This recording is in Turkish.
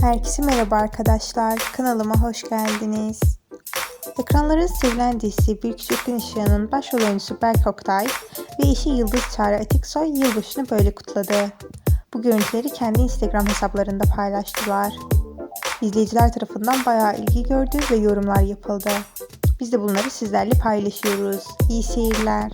Herkese merhaba arkadaşlar. Kanalıma hoş geldiniz. Ekranların sevilen dizisi Bir Küçük Gün Işığı'nın başrol oyuncusu Berk Oktay ve eşi Yıldız Çağrı Atiksoy yılbaşını böyle kutladı. Bu görüntüleri kendi Instagram hesaplarında paylaştılar. İzleyiciler tarafından bayağı ilgi gördü ve yorumlar yapıldı. Biz de bunları sizlerle paylaşıyoruz. İyi seyirler.